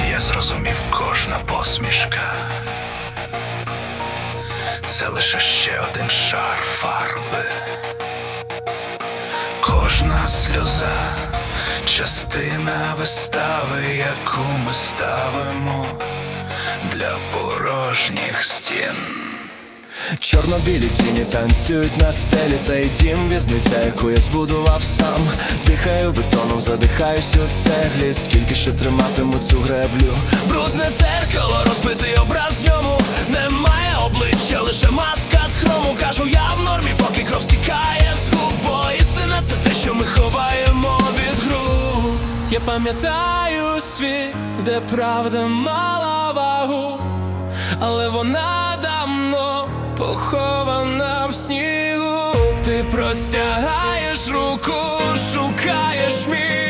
я зрозумів кожна посмішка. Це лише ще один шар фарби. Кожна сльоза частина вистави, яку ми ставимо для порожніх стін. Чорно-білі тіні танцюють на стелі. Цей дім в'язниця, яку я збудував сам. Дихаю бетоном, задихаюсь у цеглі. Скільки ще триматиму цю греблю? Брудне дзеркало, розбитий образ в ньому. Немає обличчя, лише маска з хрому. Кажу, я в нормі, поки кров стікає з губ Бо істина це те, що ми ховаємо від гру. Я пам'ятаю світ, де правда мала вагу але вона давно похована в снігу. Ти простягаєш руку, шукаєш мій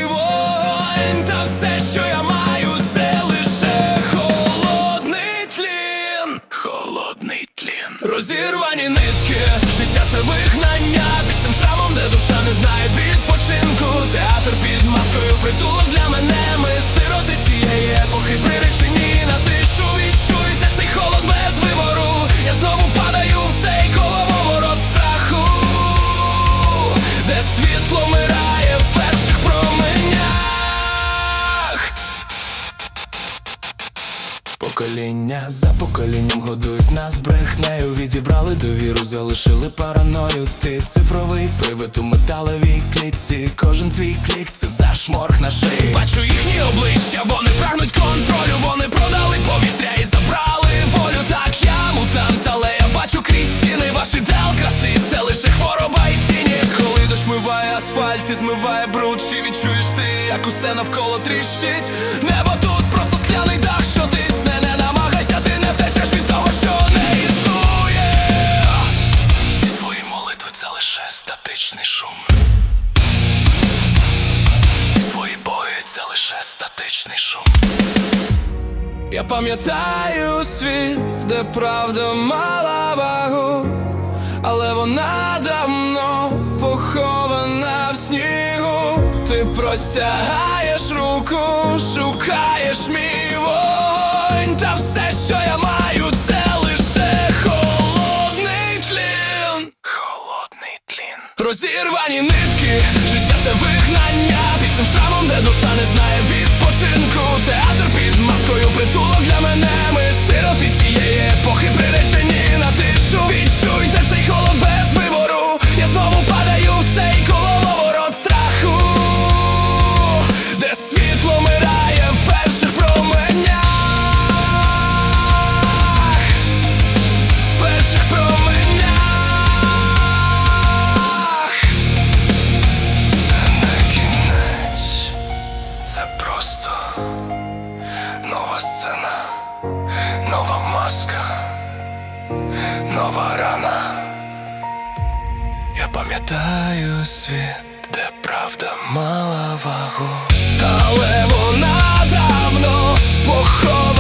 Покоління. За поколінням годують нас брехнею. Відібрали довіру, залишили параною. Ти цифровий привид у металевій клітці. Кожен твій клік це зашморг на шиї. Бачу їхні обличчя, вони прагнуть контролю. Вони продали повітря і забрали волю. Так я мутант, але я бачу крізь стіни Ваш ідеал краси, це лише хвороба і тіні. Коли дощ миває асфальт і змиває бруд Чи відчуєш ти, як усе навколо тріщить? Небо тут просто скляний дах, що тисне шум я пам'ятаю світ, де правда мала вагу, але вона давно похована в снігу. Ти простягаєш руку, шукаєш мій вогонь, та все, що я маю, це лише холодний тлін. Холодний тлін. Розірвані нитки, життя це вигнання цим шрамом, де душа не знає відпочинку. Театр під маскою, притулок для мене. Ми сироти цієї епохи сцена, нова маска, нова рана. Я пам'ятаю світ, де правда мала вагу. Але вона давно похована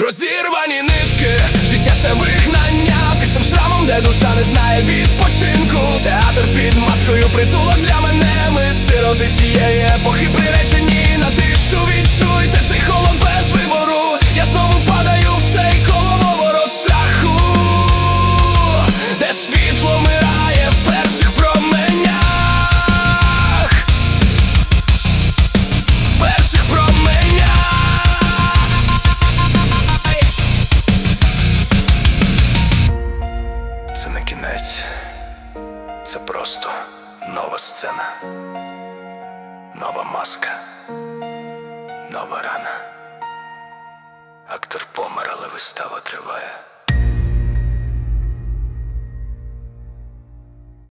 Розірвані нитки, життя це вигнання. Під цим шрамом, де душа не знає відпочинку. Театр під маскою, притулок для мене. Ми сироти цієї Це не кінець, це просто нова сцена, нова маска, нова рана. Актор помер, але вистава триває.